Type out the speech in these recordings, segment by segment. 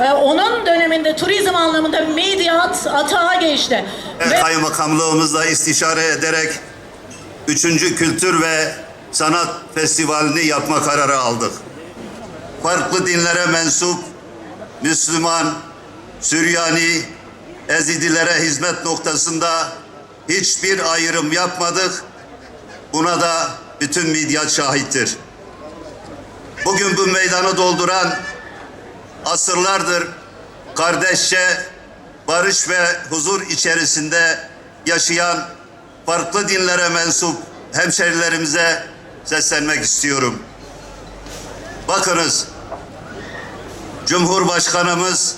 Ee, onun döneminde turizm anlamında medyat atağa geçti. Ve Kaymakamlığımızla istişare ederek 3. Kültür ve Sanat Festivali'ni yapma kararı aldık. Farklı dinlere mensup Müslüman, Süryani, Ezidilere hizmet noktasında hiçbir ayrım yapmadık. Buna da bütün medya şahittir. Bugün bu meydanı dolduran asırlardır kardeşçe barış ve huzur içerisinde yaşayan farklı dinlere mensup hemşerilerimize seslenmek istiyorum. Bakınız, Cumhurbaşkanımız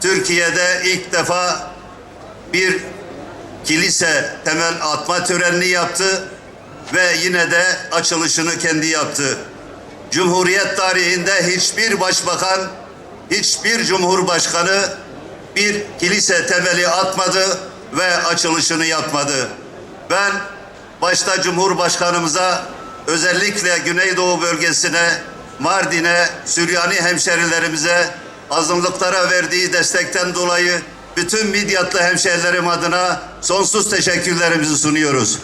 Türkiye'de ilk defa bir kilise temel atma törenini yaptı ve yine de açılışını kendi yaptı. Cumhuriyet tarihinde hiçbir başbakan, hiçbir cumhurbaşkanı bir kilise temeli atmadı ve açılışını yapmadı. Ben başta Cumhurbaşkanımıza özellikle Güneydoğu bölgesine, Mardin'e, Süryani hemşerilerimize azınlıklara verdiği destekten dolayı bütün Midyatlı hemşerilerim adına sonsuz teşekkürlerimizi sunuyoruz.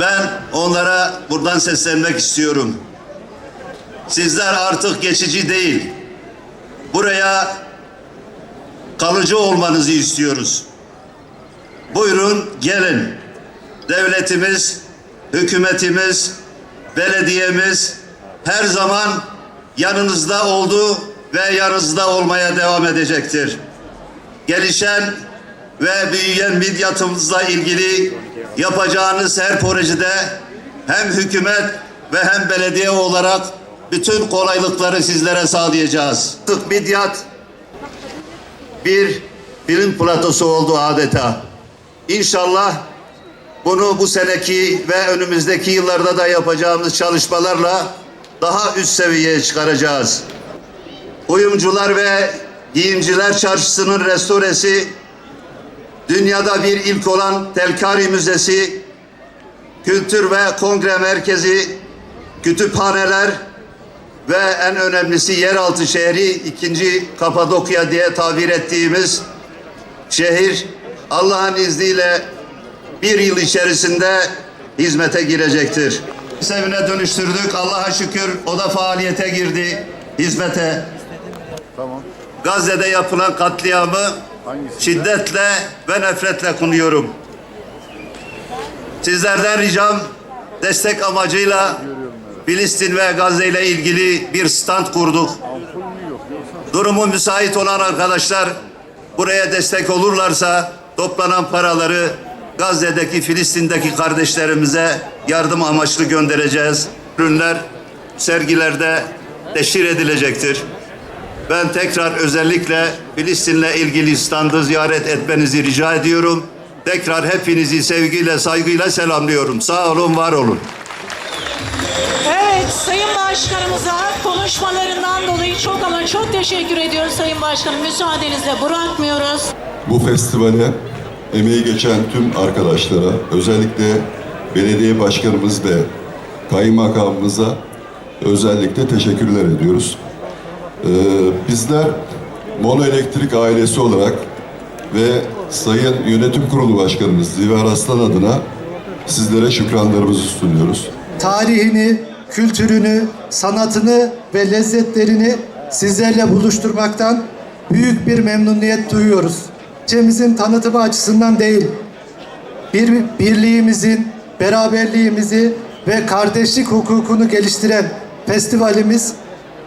Ben onlara buradan seslenmek istiyorum. Sizler artık geçici değil. Buraya kalıcı olmanızı istiyoruz. Buyurun gelin. Devletimiz, hükümetimiz, belediyemiz her zaman yanınızda oldu ve yanınızda olmaya devam edecektir. Gelişen ve büyüyen midyatımızla ilgili yapacağınız her projede hem hükümet ve hem belediye olarak bütün kolaylıkları sizlere sağlayacağız. Tık midyat bir film platosu oldu adeta. İnşallah bunu bu seneki ve önümüzdeki yıllarda da yapacağımız çalışmalarla daha üst seviyeye çıkaracağız. Uyumcular ve giyimciler çarşısının restoresi, dünyada bir ilk olan Telkari Müzesi, kültür ve kongre merkezi, kütüphaneler ve en önemlisi yeraltı şehri ikinci Kapadokya diye tabir ettiğimiz şehir Allah'ın izniyle bir yıl içerisinde hizmete girecektir. Sevine dönüştürdük. Allah'a şükür o da faaliyete girdi. Hizmete. Tamam. Gazze'de yapılan katliamı Hangisi? şiddetle ve nefretle kınıyorum. Sizlerden ricam destek amacıyla Filistin ve Gazze ile ilgili bir stand kurduk. Durumu müsait olan arkadaşlar buraya destek olurlarsa toplanan paraları Gazze'deki Filistin'deki kardeşlerimize yardım amaçlı göndereceğiz. Ürünler sergilerde teşhir edilecektir. Ben tekrar özellikle Filistin'le ilgili standı ziyaret etmenizi rica ediyorum. Tekrar hepinizi sevgiyle, saygıyla selamlıyorum. Sağ olun, var olun. Evet Sayın Başkanımıza konuşmalarından dolayı çok ama çok teşekkür ediyoruz Sayın Başkanım. Müsaadenizle bırakmıyoruz. Bu festivale emeği geçen tüm arkadaşlara, özellikle belediye başkanımız ve kaymakamımıza özellikle teşekkürler ediyoruz. Ee, bizler Mono Elektrik ailesi olarak ve Sayın Yönetim Kurulu Başkanımız Ziver Aslan adına sizlere şükranlarımızı sunuyoruz. Tarihini, kültürünü, sanatını ve lezzetlerini sizlerle buluşturmaktan büyük bir memnuniyet duyuyoruz. Ülkemizin tanıtımı açısından değil, bir birliğimizin, beraberliğimizi ve kardeşlik hukukunu geliştiren festivalimiz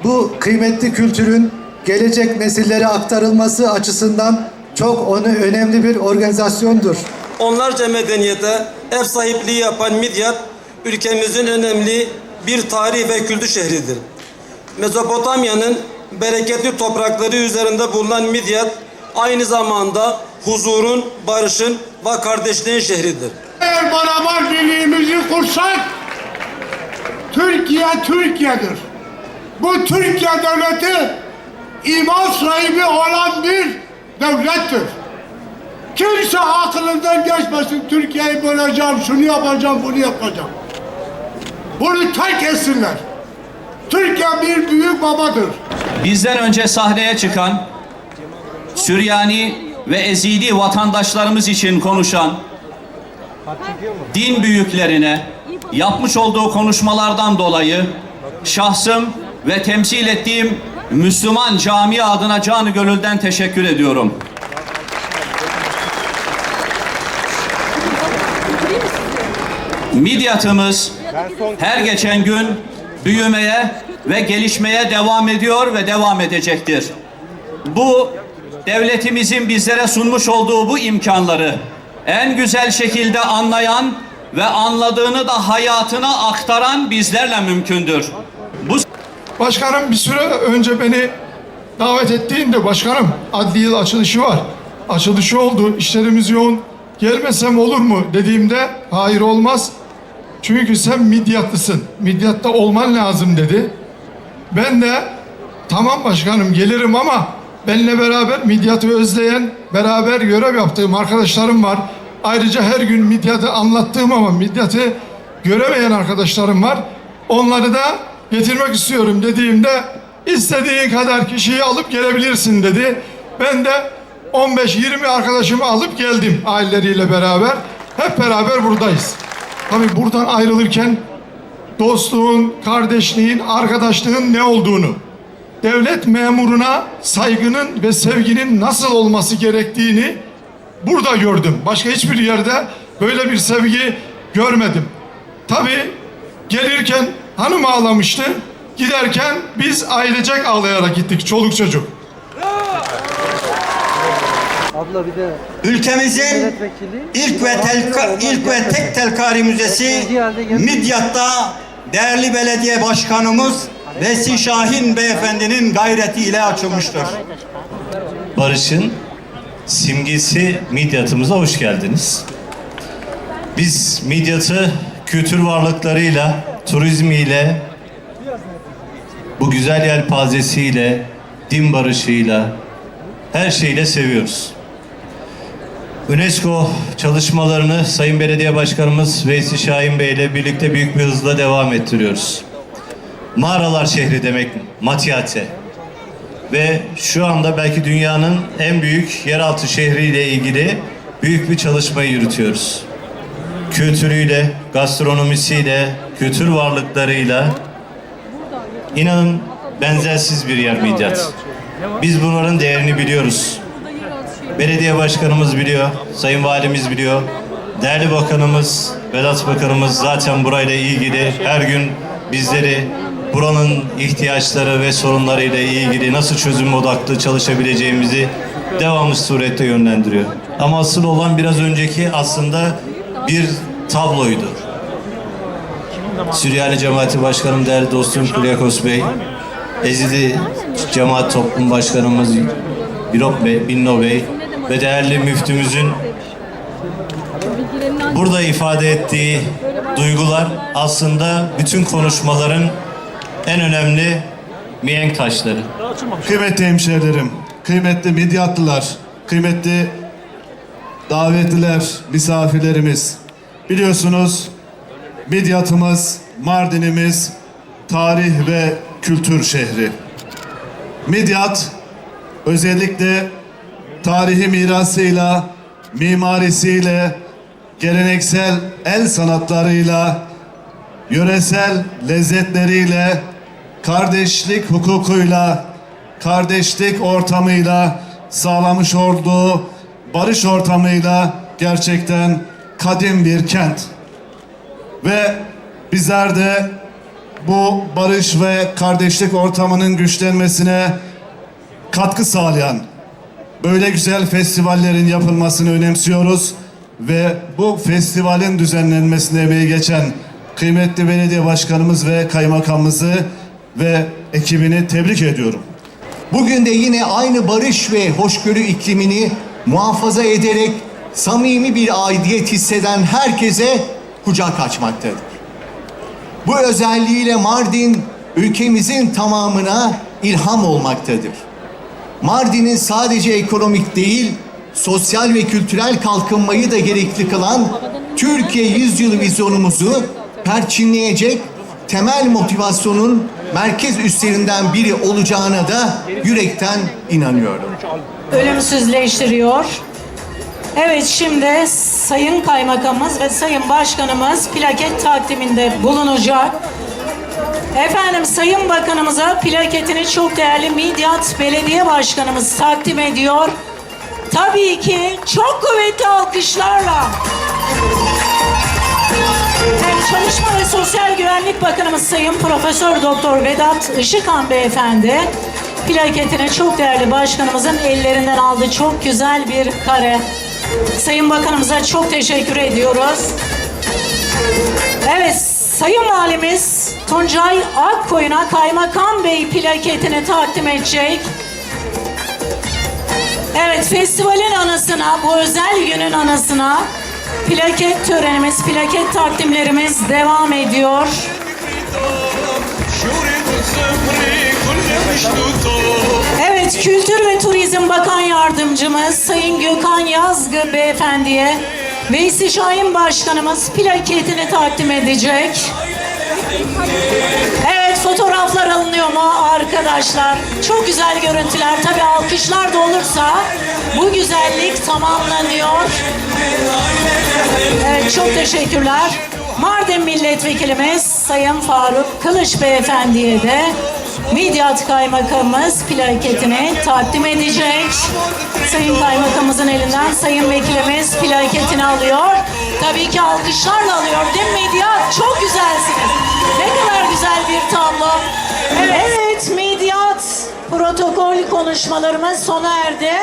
bu kıymetli kültürün gelecek nesillere aktarılması açısından çok onu önemli bir organizasyondur. Onlarca medeniyete ev sahipliği yapan Midyat, ülkemizin önemli bir tarih ve kültür şehridir. Mezopotamya'nın bereketli toprakları üzerinde bulunan Midyat, aynı zamanda huzurun, barışın ve kardeşliğin şehridir. Eğer beraber birliğimizi kursak Türkiye Türkiye'dir. Bu Türkiye devleti iman sahibi olan bir devlettir. Kimse aklından geçmesin Türkiye'yi böleceğim, şunu yapacağım, bunu yapacağım. Bunu terk etsinler. Türkiye bir büyük babadır. Bizden önce sahneye çıkan Süryani ve Ezidi vatandaşlarımız için konuşan din büyüklerine yapmış olduğu konuşmalardan dolayı şahsım ve temsil ettiğim Müslüman cami adına canı gönülden teşekkür ediyorum. Midyatımız her geçen gün büyümeye ve gelişmeye devam ediyor ve devam edecektir. Bu devletimizin bizlere sunmuş olduğu bu imkanları en güzel şekilde anlayan ve anladığını da hayatına aktaran bizlerle mümkündür. Bu Başkanım bir süre önce beni davet ettiğinde başkanım adli yıl açılışı var. Açılışı oldu, işlerimiz yoğun. Gelmesem olur mu dediğimde hayır olmaz. Çünkü sen midyatlısın. Midyatta olman lazım dedi. Ben de tamam başkanım gelirim ama benimle beraber midyatı özleyen, beraber görev yaptığım arkadaşlarım var. Ayrıca her gün midyatı anlattığım ama midyatı göremeyen arkadaşlarım var. Onları da getirmek istiyorum dediğimde istediğin kadar kişiyi alıp gelebilirsin dedi. Ben de 15-20 arkadaşımı alıp geldim aileleriyle beraber. Hep beraber buradayız. Tabii buradan ayrılırken dostluğun, kardeşliğin, arkadaşlığın ne olduğunu, devlet memuruna saygının ve sevginin nasıl olması gerektiğini burada gördüm. Başka hiçbir yerde böyle bir sevgi görmedim. Tabii gelirken hanım ağlamıştı. Giderken biz ailecek ağlayarak gittik çoluk çocuk. Abla bir de Ülkemizin ilk ve telka, ilk ve tek telkari müzesi Midyat'ta değerli belediye başkanımız Vesi Şahin beyefendinin gayretiyle açılmıştır. barışın simgesi Midyat'ımıza hoş geldiniz. Biz Midyat'ı kültür varlıklarıyla, turizmiyle, bu güzel yelpazesiyle, din barışıyla, her şeyle seviyoruz. UNESCO çalışmalarını Sayın Belediye Başkanımız Veysi Şahin Bey ile birlikte büyük bir hızla devam ettiriyoruz. Mağaralar şehri demek Matyate ve şu anda belki dünyanın en büyük yeraltı şehriyle ilgili büyük bir çalışmayı yürütüyoruz. Kültürüyle, gastronomisiyle, kültür varlıklarıyla inanın benzersiz bir yer Midyat. Biz bunların değerini biliyoruz. Belediye başkanımız biliyor, sayın valimiz biliyor. Değerli bakanımız, Vedat bakanımız zaten burayla ilgili her gün bizleri buranın ihtiyaçları ve sorunlarıyla ilgili nasıl çözüm odaklı çalışabileceğimizi devamlı surette yönlendiriyor. Ama asıl olan biraz önceki aslında bir tabloydu. Süryani Cemaati Başkanım değerli dostum Kuryakos Bey, Ezidi Cemaat Toplum Başkanımız Birop Bey, Binno Bey ve değerli müftümüzün burada ifade ettiği duygular aslında bütün konuşmaların en önemli mihenk taşları. Kıymetli hemşehrilerim, kıymetli midyatlılar, kıymetli davetliler, misafirlerimiz. Biliyorsunuz midyatımız, Mardin'imiz tarih ve kültür şehri. Midyat özellikle tarihi mirasıyla, mimarisiyle, geleneksel el sanatlarıyla, yöresel lezzetleriyle, kardeşlik hukukuyla, kardeşlik ortamıyla sağlamış olduğu barış ortamıyla gerçekten kadim bir kent. Ve bizler de bu barış ve kardeşlik ortamının güçlenmesine katkı sağlayan böyle güzel festivallerin yapılmasını önemsiyoruz ve bu festivalin düzenlenmesine emeği geçen kıymetli belediye başkanımız ve kaymakamımızı ve ekibini tebrik ediyorum. Bugün de yine aynı barış ve hoşgörü iklimini muhafaza ederek samimi bir aidiyet hisseden herkese kucak açmaktadır. Bu özelliğiyle Mardin ülkemizin tamamına ilham olmaktadır. Mardin'in sadece ekonomik değil, sosyal ve kültürel kalkınmayı da gerekli kılan Türkiye yüzyılı vizyonumuzu perçinleyecek temel motivasyonun merkez üstlerinden biri olacağına da yürekten inanıyorum. ölümsüzleştiriyor. Evet şimdi Sayın Kaymakamımız ve Sayın Başkanımız plaket takdiminde bulunacak. Efendim Sayın Bakanımıza plaketini çok değerli Midyat Belediye Başkanımız takdim ediyor. Tabii ki çok kuvvetli alkışlarla. Hem Çalışma ve Sosyal Güvenlik Bakanımız Sayın Profesör Doktor Vedat Işıkhan Beyefendi plaketini çok değerli başkanımızın ellerinden aldı. Çok güzel bir kare. Sayın Bakanımıza çok teşekkür ediyoruz. Evet, Sayın Valimiz Tuncay Akkoyun'a Kaymakam Bey plaketini takdim edecek. Evet, festivalin anısına, bu özel günün anısına plaket törenimiz, plaket takdimlerimiz devam ediyor. Evet, Kültür ve Turizm Bakan Yardımcımız Sayın Gökhan Yazgı Beyefendi'ye Veysi Şahin Başkanımız plaketini takdim edecek. Evet fotoğraflar alınıyor mu arkadaşlar? Çok güzel görüntüler. Tabii alkışlar da olursa bu güzellik tamamlanıyor. Evet çok teşekkürler. Mardin Milletvekilimiz Sayın Faruk Kılıç Beyefendi'ye de Midyat Kaymakamımız plaketini takdim edecek. Sayın Kaymakamımızın elinden Sayın Vekilimiz plaketini alıyor. Tabii ki alkışlarla alıyor değil mi Midyat? Çok güzelsiniz. Ne kadar güzel bir tablo. Evet, evet Midyat protokol konuşmalarımız sona erdi.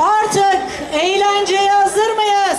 Artık eğlenceye hazır mıyız?